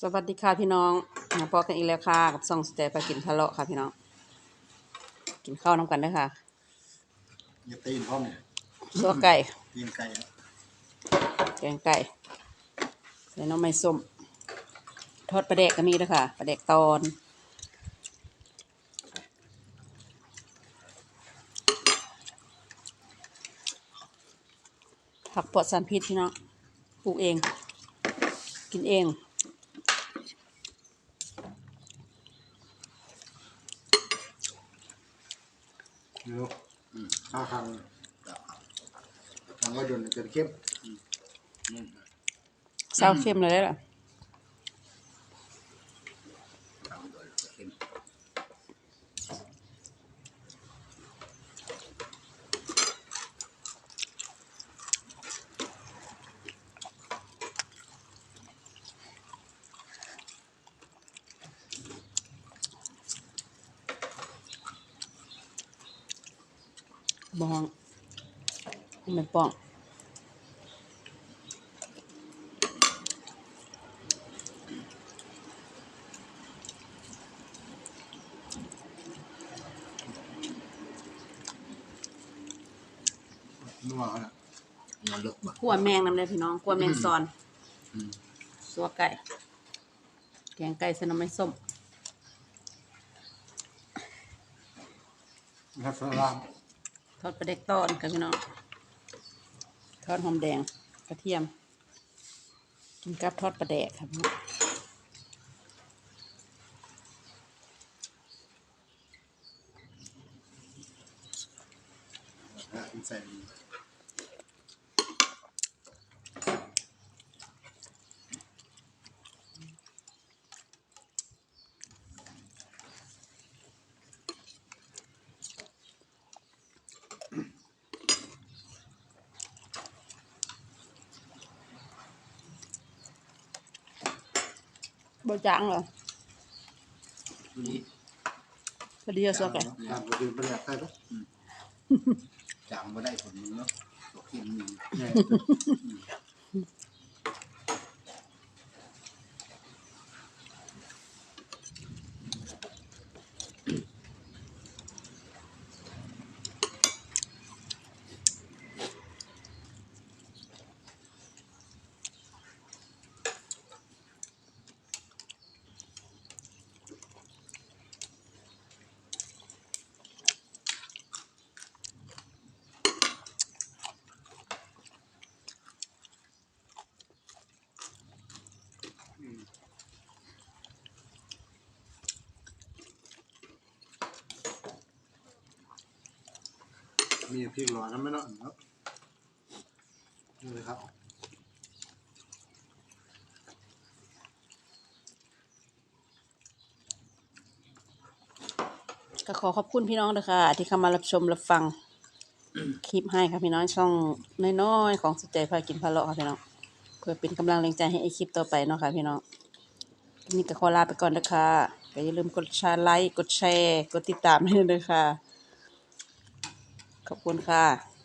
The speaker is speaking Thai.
สวัสดีค่ะพี่น้องมาพบกันอีกแล้วค่ะ กับซองสเตปไปกินทะเลาะค่ะพี่น้อง กินข้าวน้ำกันเด้วยค่ะอย่าตีนพร้อมเนี่ยซัวไก่ตีนไก่อะแกงไก่ใส่หน้ำไม้ส้ม ทอดปลาแดกก็มีด้วยค่ะปลาแดกตอนผักปลอดสารพิษพี่น้องปลูกเอง กินเอง เนาะข้าวคังทางว่าโดนจนเข้มเศร้าเข้มเลยได้ บองมันป้องนัวเขาน่ะมันลึกว่ะขั่วแมงนำเลยพี่น้องขั่วแมงซอนอืมสัวไก่ แกงไก่ใส่น้ำมันส้มนะครับสลาม ทอดปลาเด็กตอนกับพี่น้องทอดหอมแดงกระเทียม กินกับทอดปลาแดกครับอะใส่ บจางเหรอพอดีอะสัวไก่ตามกระดิ่งไปแล้วใส่ปะจางมาได้ผลมึงเนาะตัวขี้มันมีเมีพริกหลอนกันไหมเนาะเนาะนี่เลยครับก็ขอขอบคุณพี่น้องเลยค่ะ ที่เข้ามารับชมรับฟังคลิปให้ค่ะพี่น้องช่องน้อยๆของสุดใจพากินพะเลาะค่ะพี่น้องเพื่อเป็นกำลังแรงใจให้ไอคลิปต่อไปเนาะค่ะพี่น้องนนี่ก็ขอลาไปก่อนนะคะก็อย่าลืมกดแชร์ไลค์กดแชร์ กดติดตามให้ด้วยค่ะ ขอบคุณค่ะ